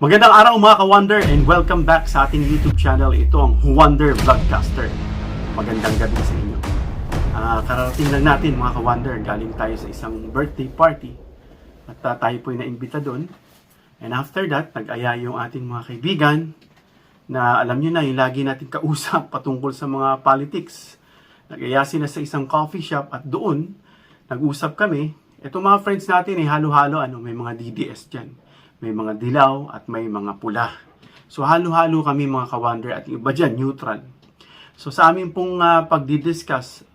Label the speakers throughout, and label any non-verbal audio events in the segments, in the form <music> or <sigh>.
Speaker 1: Magandang araw mga ka-Wonder and welcome back sa ating YouTube channel. Ito ang Wonder Vlogcaster. Magandang gabi sa inyo. Ah, kararating lang natin mga ka-Wonder. Galing tayo sa isang birthday party. At ah, tayo po'y naimbita doon. And after that, nag-aya yung ating mga kaibigan na alam nyo na, yung lagi natin kausap <laughs> patungkol sa mga politics. Nag-aya sila sa isang coffee shop at doon, nag-usap kami. Ito mga friends natin ay halo-halo, ano, may mga DDS dyan. May mga dilaw at may mga pula. So halo-halo kami mga ka-wonder at iba dyan, neutral. So sa amin pong uh, pagdidiscuss,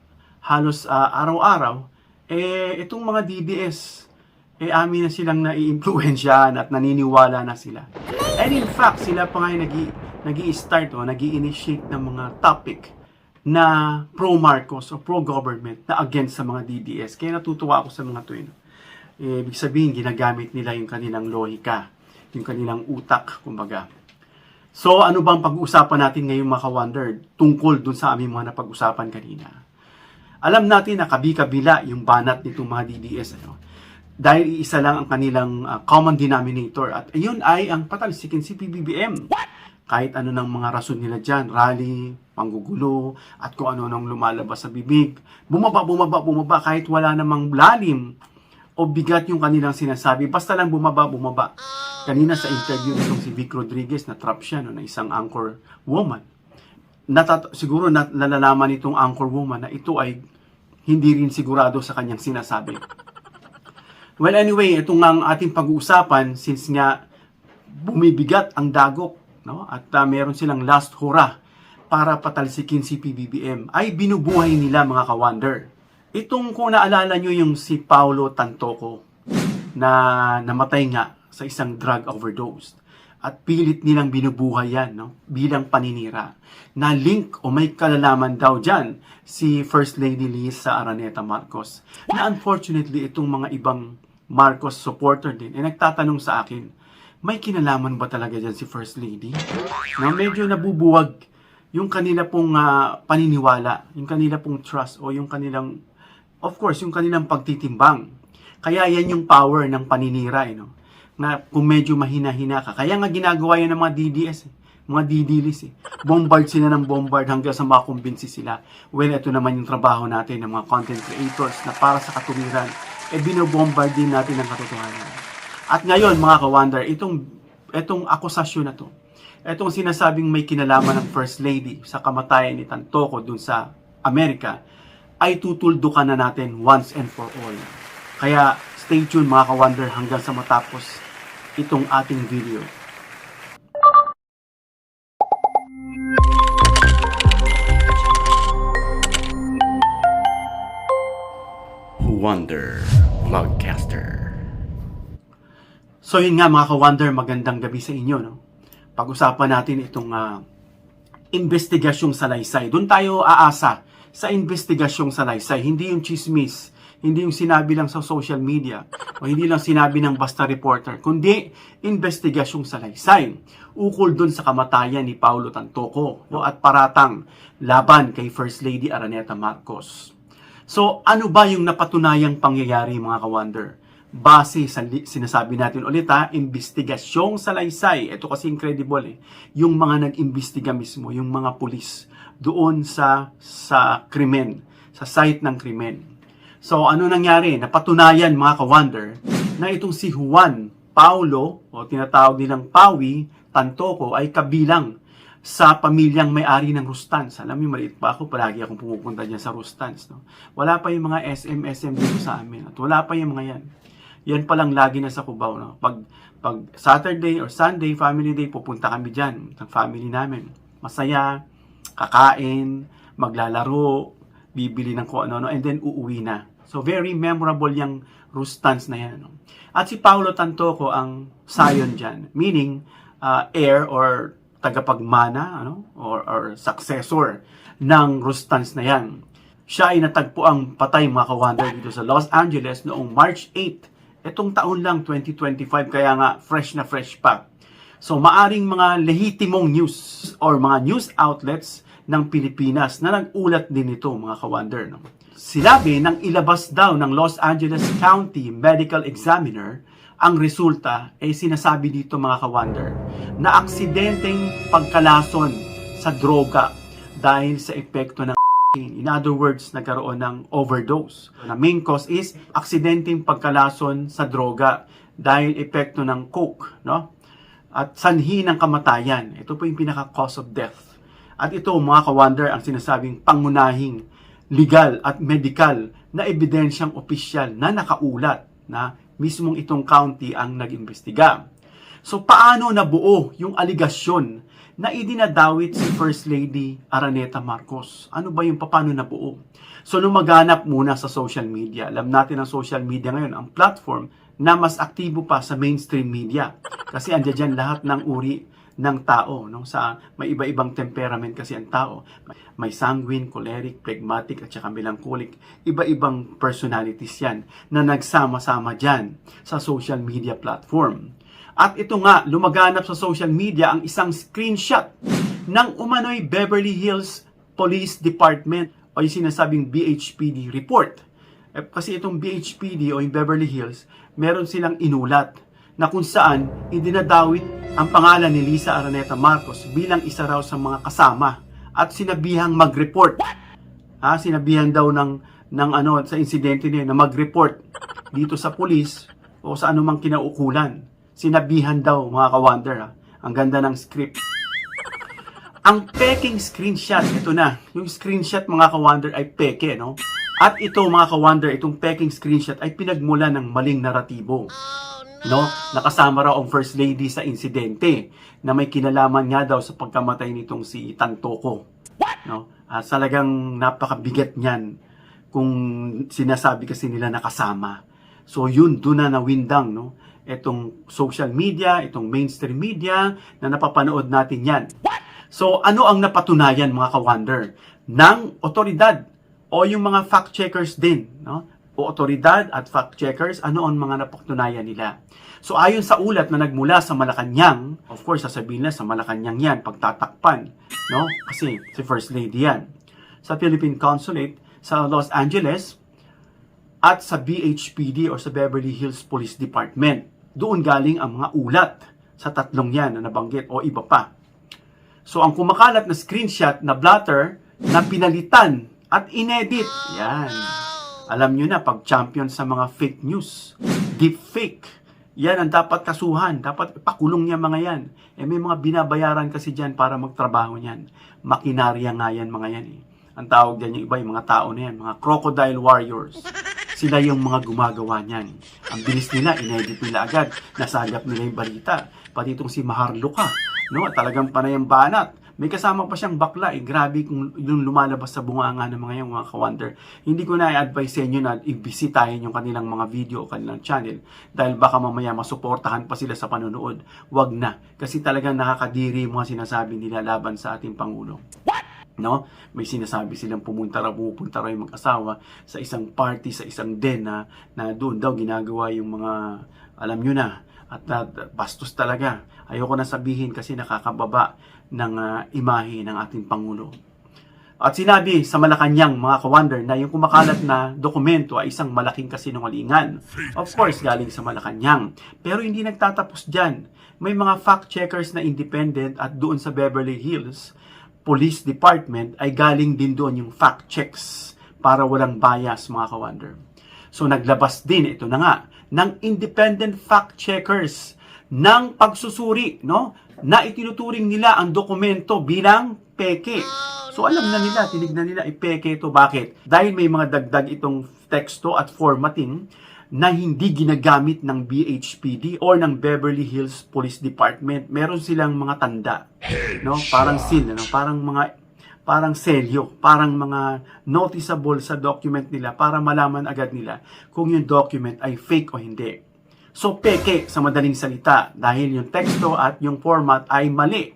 Speaker 1: halos ah, araw-araw, eh itong mga DDS, eh amin na silang nai-influensyahan at naniniwala na sila. And in fact, sila pa nga nag nag-i-start o nag initiate ng mga topic na pro-Marcos o pro-government na against sa mga DDS. Kaya natutuwa ako sa mga to. Eh, ibig sabihin, ginagamit nila yung kanilang lohika, yung kanilang utak, kumbaga. So, ano bang pag-uusapan natin ngayon mga ka-wonder tungkol dun sa aming mga napag-usapan kanina? Alam natin na kabi-kabila yung banat nitong mga DDS. Ano? Dahil isa lang ang kanilang ah, common denominator. At ayun ay ang patalsikin si PBBM. Kahit ano ng mga rason nila dyan, rally, panggugulo, at kung ano nang lumalabas sa bibig. Bumaba, bumaba, bumaba, kahit wala namang lalim o bigat yung kanilang sinasabi. Basta lang bumaba, bumaba. Kanina sa interview nitong si Vic Rodriguez na trap siya, no, na isang anchor woman. Natat siguro nat nalalaman nitong anchor woman na ito ay hindi rin sigurado sa kanyang sinasabi. Well, anyway, ito nga ang ating pag-uusapan since nga bumibigat ang dagok no? at uh, meron silang last hurrah para patalsikin si PBBM ay binubuhay nila mga ka-wonder. Itong kung naalala nyo yung si Paulo Tantoco na namatay nga sa isang drug overdose at pilit nilang binubuhay yan no? bilang paninira na link o may kalalaman daw dyan si First Lady Lisa Araneta Marcos na unfortunately itong mga ibang Marcos supporter din eh nagtatanong sa akin may kinalaman ba talaga dyan si First Lady? Na medyo nabubuwag yung kanila pong ah, paniniwala, yung kanila pong trust o yung kanilang, of course, yung kanilang pagtitimbang. Kaya yan yung power ng paninira, eh, no? na kung medyo mahina-hina ka. Kaya nga ginagawa yan ng mga DDS, eh, mga didilis. Eh. Bombard sila ng bombard hanggang sa makumbinsi sila. Well, ito naman yung trabaho natin ng mga content creators na para sa katuwiran, eh binobombard din natin ang katotohanan. At ngayon, mga ka-wonder, itong, itong akusasyon na to, itong sinasabing may kinalaman ng First Lady sa kamatayan ni Tantoco dun sa Amerika, ay tutuldukan na natin once and for all. Kaya stay tuned mga ka-wonder hanggang sa matapos itong ating video. Wonder Vlogcaster So yun nga mga ka-wonder, magandang gabi sa inyo. No? Pag-usapan natin itong ah, investigasyong salaysay. Doon tayo aasa sa investigasyong salaysay. Hindi yung chismis, hindi yung sinabi lang sa social media, o hindi lang sinabi ng basta reporter, kundi investigasyong salaysay. Ukol doon sa kamatayan ni Paulo Tantoco no? at paratang laban kay First Lady Araneta Marcos. So, ano ba yung napatunayang pangyayari mga ka-wonder? Base sa sinasabi natin ulit ha, investigasyong salaysay. Ito kasi incredible eh. Yung mga nag-imbestiga mismo, yung mga pulis doon sa sa krimen, sa site ng krimen. So, ano nangyari? Napatunayan mga ka-wonder na itong si Juan Paulo o tinatawag nilang Pawi Tantoco ay kabilang sa pamilyang may-ari ng Rustans. Alam niyo, maliit pa ako, palagi akong pumupunta dyan sa Rustans. No? Wala pa yung mga SM, SM dito sa amin. At wala pa yung mga yan. Yan palang lagi na sa Cubao. No? Pag, pag Saturday or Sunday, family day, pupunta kami dyan, ng family namin. Masaya, kakain, maglalaro, bibili ng kung ano, and then uuwi na. So, very memorable yung Rustans na yan. No? At si Paulo Tantoco ang sayon <clears throat> dyan, meaning uh, heir or tagapagmana ano or, or successor ng Rustans na yan. Siya ay natagpo ang patay mga kawander dito sa Los Angeles noong March 8. Itong taon lang, 2025, kaya nga fresh na fresh pa. So maaring mga lehitimong news or mga news outlets ng Pilipinas na nag-ulat din ito mga kawander. No? Sinabi nang ilabas daw ng Los Angeles County Medical Examiner ang resulta ay sinasabi dito mga ka-wonder na aksidenteng pagkalason sa droga dahil sa epekto ng In other words, nagkaroon ng overdose. The main cause is aksidenteng pagkalason sa droga dahil epekto ng coke, no? At sanhi ng kamatayan. Ito po yung pinaka cause of death. At ito, mga ka-wonder, ang sinasabing pangunahing legal at medical na ebidensyang opisyal na nakaulat na mismong itong county ang nag-imbestiga. So paano nabuo yung aligasyon na idinadawit si First Lady Araneta Marcos? Ano ba yung paano nabuo? So lumaganap muna sa social media. Alam natin ang social media ngayon, ang platform na mas aktibo pa sa mainstream media. Kasi andyan dyan lahat ng uri ng tao. No? Sa, may iba-ibang temperament kasi ang tao. May sanguine, choleric, phlegmatic, at saka melancholic. Iba-ibang personalities yan na nagsama-sama dyan sa social media platform. At ito nga, lumaganap sa social media ang isang screenshot ng umano'y Beverly Hills Police Department o yung sinasabing BHPD report. Eh, kasi itong BHPD o yung Beverly Hills, meron silang inulat na kung saan idinadawit ang pangalan ni Lisa Araneta Marcos bilang isa raw sa mga kasama at sinabihang mag-report. Ha, sinabihan daw ng ng ano sa insidente niya na mag-report dito sa police o sa anumang kinaukulan. Sinabihan daw mga ka-wonder ha. Ang ganda ng script. Ang peking screenshot, ito na. Yung screenshot mga ka-wonder ay peke, no? At ito mga ka-wonder, itong peking screenshot ay pinagmula ng maling naratibo. No? Nakasama raw ang First Lady sa insidente na may kinalaman nga daw sa pagkamatay nitong si Tantoko. No? At talagang napakabigat niyan kung sinasabi kasi nila nakasama. So yun, doon na nawindang, no? Itong social media, itong mainstream media na napapanood natin yan. So, ano ang napatunayan mga ka-wonder ng otoridad o yung mga fact-checkers din, no? O otoridad at fact-checkers, ano ang mga napatunayan nila? So, ayon sa ulat na nagmula sa Malacanang, of course, sasabihin na sa Malacanang yan, pagtatakpan, no? Kasi si First Lady yan. Sa Philippine Consulate sa Los Angeles at sa BHPD or sa Beverly Hills Police Department. Doon galing ang mga ulat sa tatlong yan na nabanggit o iba pa. So, ang kumakalat na screenshot na blatter na pinalitan at inedit. Yan. Alam nyo na, pag champion sa mga fake news, deep fake, yan ang dapat kasuhan. Dapat pakulong niya mga yan. Eh, may mga binabayaran kasi dyan para magtrabaho niyan. Makinarya nga yan mga yan eh. Ang tawag dyan yung iba, yung mga tao na yan, mga crocodile warriors. Sila yung mga gumagawa niyan. Ang bilis nila, inedit nila agad. Nasagap nila yung balita. Pati itong si Maharluka, no? Talagang panay banat. May kasama pa siyang bakla. Eh, grabe kung yung lumalabas sa bunganga ng mga yung mga ka-wonder. Hindi ko na i-advise sa inyo na i-bisitahin yung kanilang mga video o kanilang channel. Dahil baka mamaya masuportahan pa sila sa panonood. Wag na. Kasi talagang nakakadiri mga sinasabi nila laban sa ating Pangulo no? May sinasabi silang pumunta raw, pupunta raw yung mag-asawa sa isang party, sa isang den na, na doon daw ginagawa yung mga, alam nyo na, at uh, bastos talaga. Ayoko na sabihin kasi nakakababa ng uh, imahe ng ating Pangulo. At sinabi sa Malacanang, mga ka-wonder, na yung kumakalat na <laughs> dokumento ay isang malaking kasinungalingan. Of course, galing sa Malacanang. Pero hindi nagtatapos dyan. May mga fact-checkers na independent at doon sa Beverly Hills, Police Department ay galing din doon yung fact checks para walang bias mga ka-wonder. So naglabas din ito na nga ng independent fact checkers ng pagsusuri no na itinuturing nila ang dokumento bilang peke. So alam na nila, tinignan nila ipeke ito. Bakit? Dahil may mga dagdag itong teksto at formatting na hindi ginagamit ng BHPD or ng Beverly Hills Police Department. Meron silang mga tanda, no? Parang seal, no? Parang mga parang selyo, parang mga noticeable sa document nila para malaman agad nila kung yung document ay fake o hindi. So, peke sa madaling salita dahil yung teksto at yung format ay mali.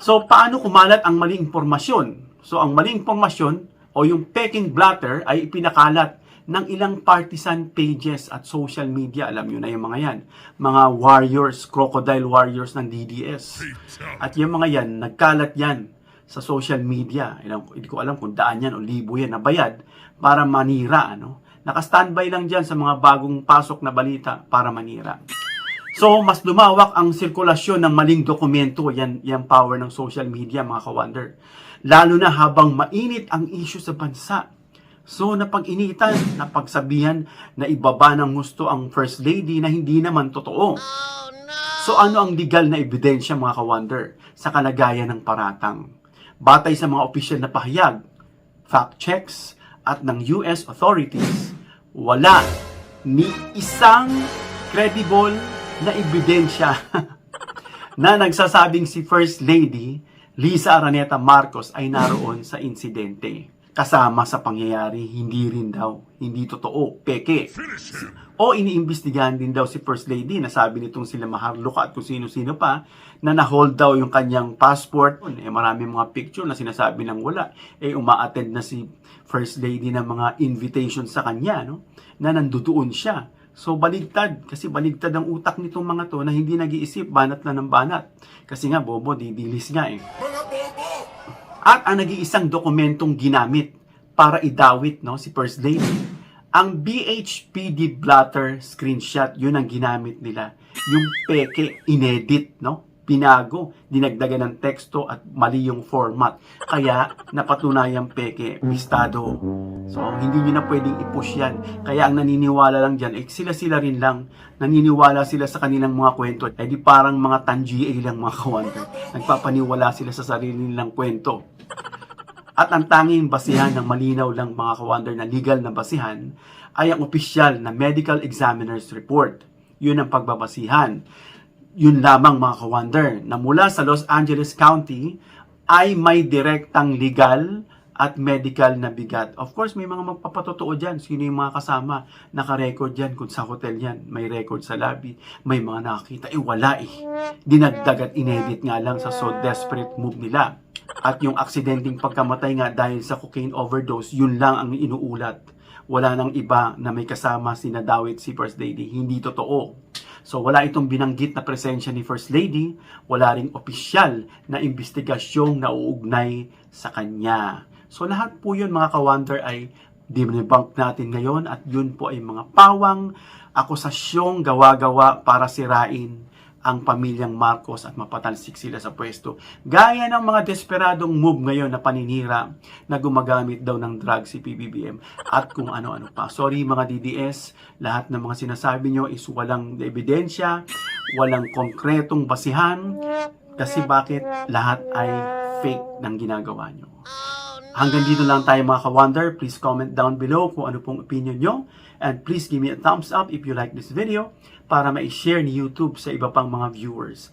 Speaker 1: So, paano kumalat ang maling impormasyon? So, ang maling impormasyon o yung peking blatter ay ipinakalat ng ilang partisan pages at social media. Alam nyo na yung mga yan. Mga warriors, crocodile warriors ng DDS. At yung mga yan, nagkalat yan sa social media. Hindi ko alam kung daan yan o libo yan na bayad para manira. Ano? Naka-standby lang dyan sa mga bagong pasok na balita para manira. So, mas lumawak ang sirkulasyon ng maling dokumento. Yan, yan power ng social media, mga ka-wonder. Lalo na habang mainit ang issue sa bansa. So, napag-initan, napagsabihan na ibaba ng gusto ang First Lady na hindi naman totoo. So, ano ang legal na ebidensya, mga ka-wonder, sa kalagayan ng paratang? Batay sa mga opisyal na pahayag, fact checks, at ng US authorities, wala ni isang credible na ebidensya <laughs> na nagsasabing si First Lady Lisa Araneta Marcos ay naroon sa insidente. Kasama sa pangyayari, hindi rin daw, hindi totoo, peke. O iniimbestigahan din daw si First Lady na sabi nitong sila Maharluka at kung sino-sino pa na na-hold daw yung kanyang passport. Eh, marami mga picture na sinasabi ng wala. Eh, uma-attend na si First Lady ng mga invitation sa kanya, no? Na nandudoon siya. So, baligtad. Kasi baligtad ang utak nitong mga to na hindi nag-iisip, banat na ng banat. Kasi nga, bobo, didilis nga eh. At ang nag-iisang dokumentong ginamit para idawit no, si First Lady, ang BHPD blotter screenshot, yun ang ginamit nila. Yung peke, inedit, no? Pinago, dinagdagan ng teksto at mali yung format. Kaya napatunayang peke, mistado. So, hindi nyo na pwedeng i-push yan. Kaya ang naniniwala lang dyan, eh, sila-sila rin lang, naniniwala sila sa kanilang mga kwento. Eh di parang mga tan-GA lang mga kawanter. Nagpapaniwala sila sa sarili nilang kwento. At ang tanging basihan ng malinaw lang mga kawander na legal na basihan ay ang opisyal na medical examiner's report. Yun ang pagbabasihan. Yun lamang mga kawander na mula sa Los Angeles County ay may direktang legal at medical na bigat. Of course, may mga magpapatotoo dyan. Sino yung mga kasama? Naka-record dyan kung sa hotel yan. May record sa lobby. May mga nakakita. Eh, wala eh. Dinagdag at inedit nga lang sa so desperate move nila. At yung aksidenteng pagkamatay nga dahil sa cocaine overdose, yun lang ang inuulat. Wala nang iba na may kasama si Dawit si First Lady. Hindi totoo. So wala itong binanggit na presensya ni First Lady, wala ring opisyal na investigasyong nauugnay sa kanya. So lahat po yun mga ka-wonder ay dinebunk natin ngayon at yun po ay mga pawang akusasyong gawa-gawa para sirain ang pamilyang Marcos at mapatalsik sila sa pwesto. Gaya ng mga desperadong move ngayon na paninira na gumagamit daw ng drug si PBBM at kung ano-ano pa. Sorry mga DDS, lahat ng mga sinasabi nyo is walang ebidensya, walang konkretong basihan, kasi bakit lahat ay fake ng ginagawa nyo. Hanggang dito lang tayo mga ka-wonder. Please comment down below kung ano pong opinion nyo. And please give me a thumbs up if you like this video para ma-share ni YouTube sa iba pang mga viewers.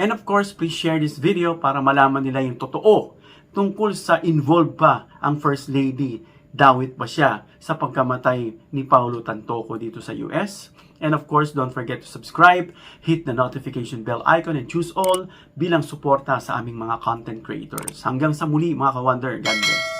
Speaker 1: And of course, please share this video para malaman nila yung totoo tungkol sa involved pa ang First Lady. Dawit ba siya sa pagkamatay ni Paulo Tantoco dito sa US? And of course, don't forget to subscribe, hit the notification bell icon, and choose all bilang suporta sa aming mga content creators. Hanggang sa muli mga ka-wonder, God bless.